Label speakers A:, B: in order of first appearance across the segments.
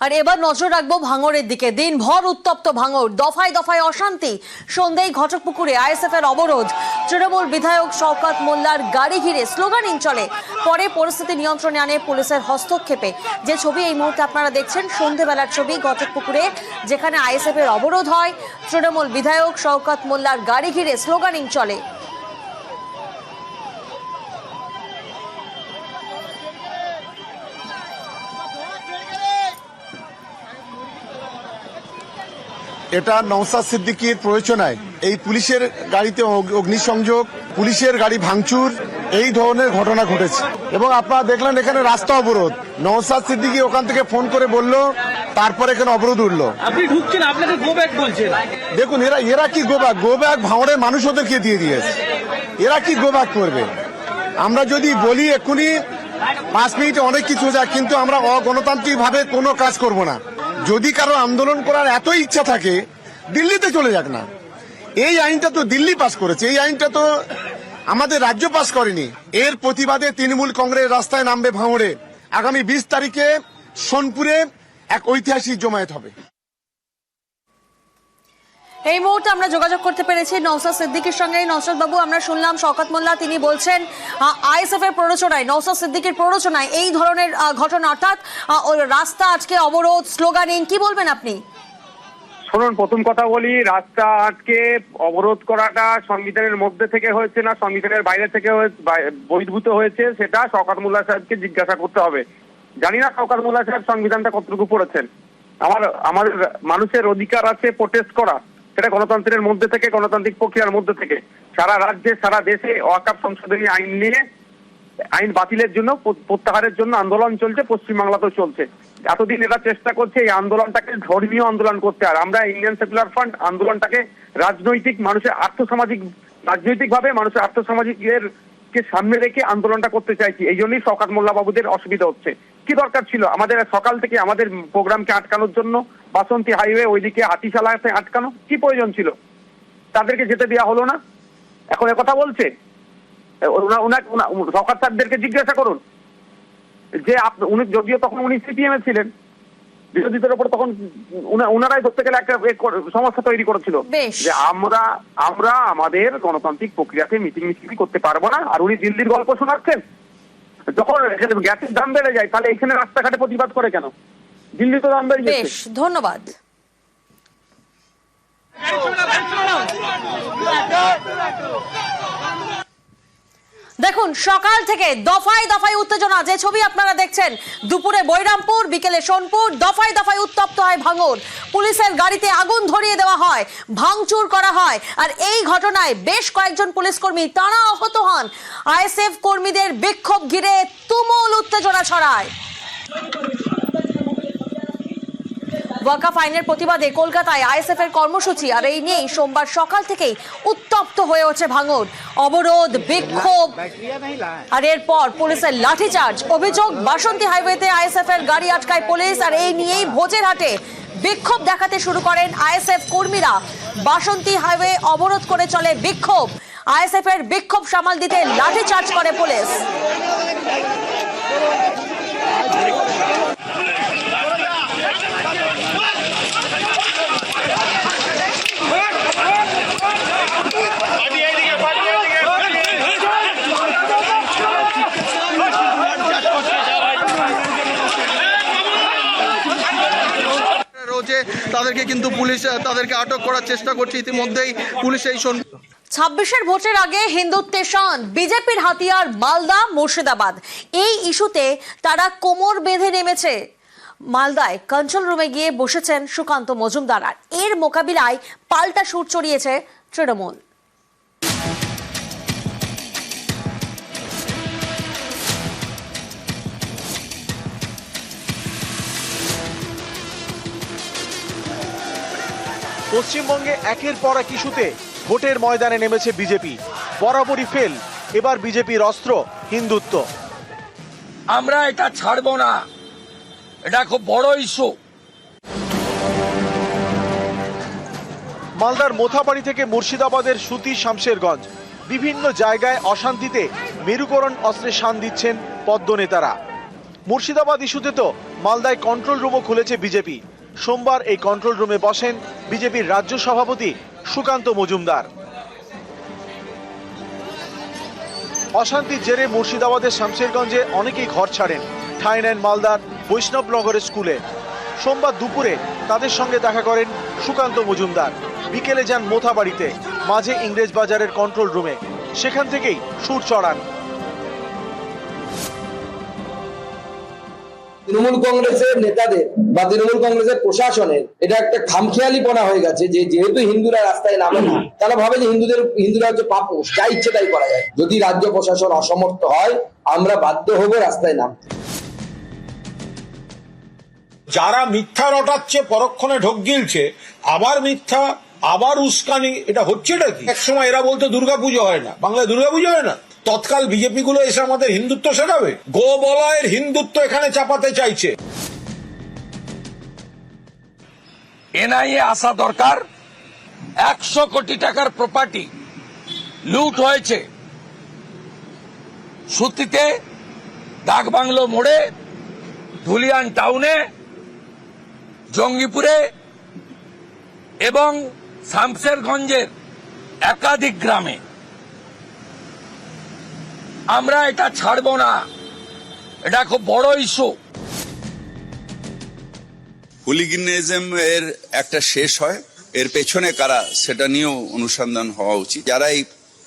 A: আর এবার নজর রাখব ভাঙরের দিকে। দিন ভর উত্তপ্ত ভাঙর দফায় দফায় অশান্তি। সন্ধ্যায় ঘটকপুকুরে আইএসএফ এর অবরোধ। তৃণমূল বিধায়ক শওকাত মোল্লার গাড়ি ঘিরে স্লোগানিং চলে। পরে পরিস্থিতি নিয়ন্ত্রণে আনে পুলিশের হস্তক্ষেপে। যে ছবি এই মুহূর্তে আপনারা দেখছেন, সন্ধেবেলার ছবি ঘটকপুকুরে, যেখানে আইএসএফ এর অবরোধ হয়। তৃণমূল বিধায়ক শওকাত মোল্লার গাড়ি ঘিরে স্লোগানিং চলে।
B: এটা নওসাদ সিদ্দিকির প্রয়োজনায় এই পুলিশের গাড়িতে অগ- অগ্নিসংযোগ পুলিশের গাড়ি ভাঙচুর এই ধরনের ঘটনা ঘটেছে। এবং আপনারা দেখলেন এখানে রাস্তা অবরোধ। নওসাদ সিদ্দিকি ওখান থেকে ফোন করে বলল তারপর এখানে অবরোধ উঠল।
C: আপনি ঢুকছেন আপনাকে গো ব্যাক বলছেন।
B: দেখুন এরা এরা কি গোব্যাক গোব্যাক ভাঙড়ের মানুষ ওদেরকে দিয়ে দিয়েছে। এরা কি গোব্যাক করবে? আমরা যদি বলি এক্ষুনি পাঁচ মিনিটে অনেক কিছু যায় কিন্তু আমরা অগণতান্ত্রিক ভাবে কোনো কাজ করব না। যদি কারও আন্দোলন করার এত ইচ্ছা থাকে, দিল্লিতে চলে যাক না। এই আইনটা তো দিল্লি পাস করেছে। এই আইনটা তো আমাদের রাজ্য পাস করেনি। এর প্রতিবাদে তৃণমূল কংগ্রেস রাস্তায় নামবে ভাঙড়ে। আগামী বিশ তারিখে সোনপুরে এক ঐতিহাসিক জমায়েত হবে।
A: এই মুহূর্তে আমরা যোগাযোগ করতে পেরেছি নৌসাদ সিদ্দিকির সঙ্গে। নৌসাদ বাবু, আমরা শুনলাম শওকত মোল্লা, তিনি বলছেন আইএসএফ এর প্ররোচনায় নৌসাদ সিদ্দিকির প্ররোচনায় এই ধরনের ঘটনা, অর্থাৎ রাস্তা আজকে অবরোধ, স্লোগানিং কি বলবেন আপনি?
D: শুনুন, প্রথম কথা বলি, রাস্তা আটকে, অবরোধ করাটা সংবিধানের মধ্যে থেকে হয়েছে না, সংবিধানের বাইরে থেকে বহির্ভূত হয়েছে, সেটা শওকাত মোল্লা সাহেবকে জিজ্ঞাসা করতে হবে। জানি না শওকাত মোল্লা সাহেব সংবিধানটা কতটুকু পড়েছেন। আমার আমাদের মানুষের অধিকার আছে প্রোটেস্ট করা। সেটা গণতন্ত্রের মধ্যে থেকে, গণতান্ত্রিক প্রক্রিয়ার মধ্যে থেকে। সারা রাজ্যে, সারা দেশে ওয়াকাপ সংশোধনী আইন নিয়ে, আইন বাতিলের জন্য প্রত্যাহারের জন্য আন্দোলন চলছে, পশ্চিমবাংলাতেও চলছে। এতদিন এরা চেষ্টা করছে এই আন্দোলনটাকে ধর্মীয় আন্দোলন করতে। আর আমরা ইন্ডিয়ান সেকুলার ফ্রন্ট, আন্দোলনটাকে রাজনৈতিক মানুষের আর্থসামাজিক রাজনৈতিক ভাবে মানুষের আর্থসামাজিকের কে সামনে রেখে আন্দোলনটা করতে চাইছি, এই জন্যই শওকাত মোল্লা বাবুদের অসুবিধা হচ্ছে। কি দরকার ছিল? আমাদের সকাল থেকে আমাদের প্রোগ্রামকে আটকানোর জন্য বাসন্তী হাইওয়ে ওইদিকে হাতিশালাতে আটকানো? কি প্রয়োজন ছিল? তাদেরকে যেতে দেওয়া হলো না? এখন কথা বলছে? সরকার স্যারদেরকে জিজ্ঞাসা করুন। যে উনি, যদিও তখন উনি সিপিএম এ ছিলেন বিরোধীদের উপর তখন উনা- উনারাই ধরতে গেলে একটা সমস্যা তৈরি করেছিল। যে আমরা আমরা আমাদের গণতান্ত্রিক প্রক্রিয়াতে মিটিং মিছিল করতে পারব না আর উনি দিল্লির গল্প শোনাচ্ছেন। যখন এখানে গ্যাসের দাম বেড়ে যায় তাহলে এখানে রাস্তাঘাটে প্রতিবাদ করে কেন? দিল্লি তো দাম বেড়ে
A: বেশ ধন্যবাদ। দেখুন, সকাল থেকে দফায় দফায় উত্তেজনা, যে ছবি আপনারা দেখছেন, দুপুরে বৈরামপুর, বিকেলে সোনপুর, দফায় দফায় উত্তপ্ত হয় ভাঙন পুলিশের গাড়িতে আগুন ধরিয়ে দেওয়া হয়, ভাঙচুর করা হয়, আর এই ঘটনায় বেশ কয়েকজন পুলিশ কর্মী তারা আহত হন। আইএসএফ কর্মীদের বিক্ষোভ ঘিরে তুমুল উত্তেজনা ছড়ায়। ওয়াকাফ আইনের প্রতিবাদে কলকাতায় আইএসএফ এর কর্মসূচি, আর এই নিয়েই সোমবার সকাল থেকেই উত্তপ্ত হয়ে ওঠে ভাঙর অবরোধ, বিক্ষোভ। আর এরপর পুলিশের লাঠিচার্জ, অভিযোগ, বাসন্তী হাইওয়েতে আইএসএফ এর গাড়ি আটকায় পুলিশ, আর এই নিয়েই ভোজের হাটে বিক্ষোভ দেখাতে শুরু করেন আইএসএফ কর্মীরা। বাসন্তী হাইওয়ে অবরোধ করে চলে বিক্ষোভ। আইএসএফ এর বিক্ষোভ সামাল দিতে লাঠিচার্জ করে পুলিশ।
E: তাদেরকে কিন্তু পুলিশ তাদেরকে আটক করার চেষ্টা করছে। ইতিমধ্যেই পুলিশ এই
A: ছাব্বিশের ভোটের আগে হিন্দুত্বেশন বিজেপির হাতিয়ার মালদা, মুর্শিদাবাদ। এই ইস্যুতে তারা কোমর বেঁধে নেমেছে। মালদায় কন্ট্রোল রুমে গিয়ে বসেছেন সুকান্ত মজুমদার। আর এর মোকাবিলায় পাল্টা সুর চড়িয়েছে তৃণমূল।
F: পশ্চিমবঙ্গে একের পর এক ইস্যুতে ভোটের ময়দানে নেমেছে বিজেপি। বরাবরই ফেল এবার বিজেপির অস্ত্র হিন্দুত্ব।
G: আমরা এটা ছাড়বো না। এটা খুব বড় ইস্যু।
F: মালদার মোথাবাড়ি থেকে মুর্শিদাবাদের সুতি শামশেরগঞ্জ। বিভিন্ন জায়গায় অশান্তিতে মেরুকরণ অস্ত্রে শান দিচ্ছেন পদ্ম নেতারা মুর্শিদাবাদ ইস্যুতে তো মালদায় কন্ট্রোল রুমও খুলেছে বিজেপি। সোমবার এই কন্ট্রোল রুমে বসেন বিজেপির রাজ্য সভাপতি সুকান্ত মজুমদার। অশান্তির জেরে মুর্শিদাবাদের শামশেরগঞ্জে অনেকেই ঘর ছাড়েন। ঠাঁই নেন মালদার বৈষ্ণবনগরের স্কুলে। সোমবার দুপুরে তাদের সঙ্গে দেখা করেন সুকান্ত মজুমদার। বিকেলে যান মোথাবাড়িতে, মাঝে ইংরেজ বাজারের কন্ট্রোল রুমে সেখান থেকেই সুর চড়ান।
H: তৃণমূল কংগ্রেসের নেতাদের বা তৃণমূল কংগ্রেসের প্রশাসনের এটা একটা খামখেয়ালি খামখেয়ালিপনা হয়ে গেছে যে যেহেতু হিন্দুরা রাস্তায় নামে না, তারা ভাবে যে হিন্দুদের, হিন্দুরা হচ্ছে পাপুষ যা ইচ্ছে তাই করা যায়। যদি রাজ্য প্রশাসন অসমর্থ হয়, আমরা বাধ্য হব রাস্তায় নামতে
I: যারা মিথ্যা রটাচ্ছে, পরক্ষণে ঢোক গিলছে, আবার মিথ্যা, আবার উস্কানি, এটা হচ্ছে এটা কি? এক সময় এরা বলতো দুর্গাপুজো হয় না। বাংলায় দুর্গাপুজো হয় না? তৎকাল বিজেপি গুলো এসে আমাদের হিন্দুত্ব শেখাবে? গো বলয়ের হিন্দুত্ব এখানে চাপাতে চাইছে।
G: এনআইএ আসা দরকার। একশো কোটি টাকার প্রপার্টি লুট হয়েছে। সুতিতে ডাকবাংলো মোড়ে, ধুলিয়ান টাউনে, জঙ্গিপুরে এবং শামসেরগঞ্জের একাধিক গ্রামে। আমরা এটা ছাড়ব না। এটা খুব বড় ইস্যু
J: হুলিগিনিজম এর একটা শেষ হয়। এর পেছনে কারা, সেটা নিয়েও অনুসন্ধান হওয়া উচিত। যারা এই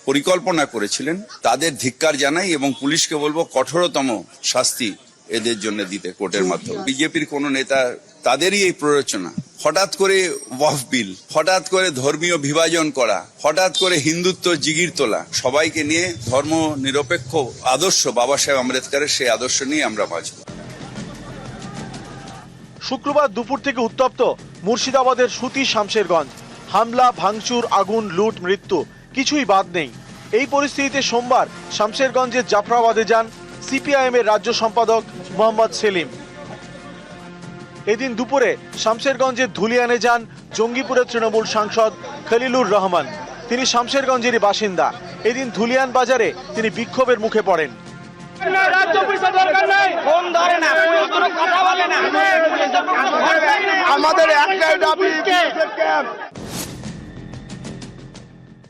J: পরিকল্পনা করেছিলেন, তাদের ধিক্কার জানাই এবং পুলিশকে বলব কঠোরতম শাস্তি এদের জন্য দিতে কোর্টের মাধ্যমে। বিজেপির কোন নেতা তাদেরই এই প্ররোচনা। হঠাৎ করে ওয়াফ বিল, হঠাৎ করে ধর্মীয় বিভাজন করা, হঠাৎ করে হিন্দুত্ব জিগির তোলা, সবাইকে নিয়ে ধর্ম নিরপেক্ষ আদর্শ বাবা সাহেব আম্বেদকরের সেই আদর্শ নিয়ে আমরা বাঁচব।
F: শুক্রবার দুপুর থেকে উত্তপ্ত মুর্শিদাবাদের সুতি শামশেরগঞ্জ। হামলা, ভাঙচুর, আগুন, লুট, মৃত্যু, কিছুই বাদ নেই। এই পরিস্থিতিতে সোমবার শামশেরগঞ্জের জাফরাবাদে যান সিপিআইএম এর রাজ্য সম্পাদক মোহাম্মদ সেলিম। এদিন দুপুরে শামশেরগঞ্জের ধুলিয়ানে যান জঙ্গিপুরের তৃণমূল সাংসদ খলিলুর রহমান। তিনি শামশেরগঞ্জেরই বাসিন্দা। এদিন ধুলিয়ান বাজারে তিনি বিক্ষোভের মুখে পড়েন।
B: আমাদের একটাই দাবি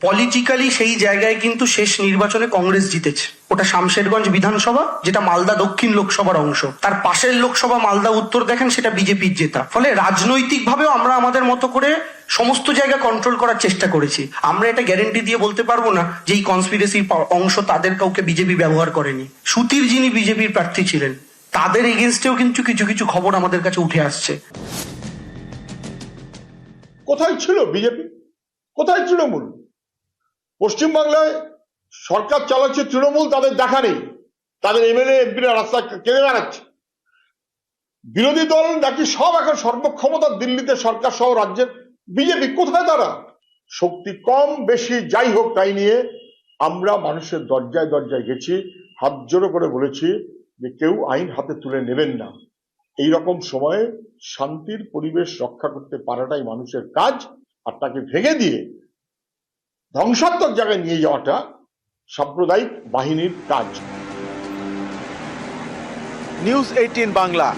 K: পলিটিক্যালি সেই জায়গায় কিন্তু শেষ নির্বাচনে কংগ্রেস জিতেছে। ওটা শামশেরগঞ্জ বিধানসভা, যেটা মালদা দক্ষিণ লোকসভার অংশ। তার পাশের লোকসভা মালদা উত্তর দেখেন, সেটা বিজেপির জেতা। ফলে রাজনৈতিকভাবেও আমরা আমাদের মতো করে সমস্ত জায়গা কন্ট্রোল করার চেষ্টা করেছি। আমরা এটা গ্যারেন্টি দিয়ে বলতে পারব না যে এই কনস্পিরেসির অংশ তাদের কাউকে বিজেপি ব্যবহার করেনি। সুতির যিনি বিজেপির প্রার্থী ছিলেন, তাদের এগেনস্টেও কিন্তু কিছু কিছু খবর আমাদের কাছে উঠে আসছে।
I: কোথায় ছিল বিজেপি? কোথায় তৃণমূল? পশ্চিমবাংলায় সরকার চালাচ্ছে তৃণমূল, তাদের দেখা নেই। তাদের এমএলএ, এমপিরা রাস্তা কেঁদে বেড়াচ্ছে। বিরোধী দল নাকি সব এখন সর্বক্ষমতা দিল্লিতে সরকার সহ রাজ্যের বিজেপি। কোথায় তারা? শক্তি কম, বেশি, যাই হোক তাই নিয়ে আমরা মানুষের দরজায় দরজায় গেছি, হাত জোড়ো করে বলেছি যে কেউ আইন হাতে তুলে নেবেন না। এই রকম সময়ে শান্তির পরিবেশ রক্ষা করতে পারাটাই মানুষের কাজ, আর তাকে ভেঙে দিয়ে ধ্বংসাত্মক জায়গায় নিয়ে যাওয়াটা সাম্প্রদায়িক বাহিনীর কাজ।
F: News eighteen Bangla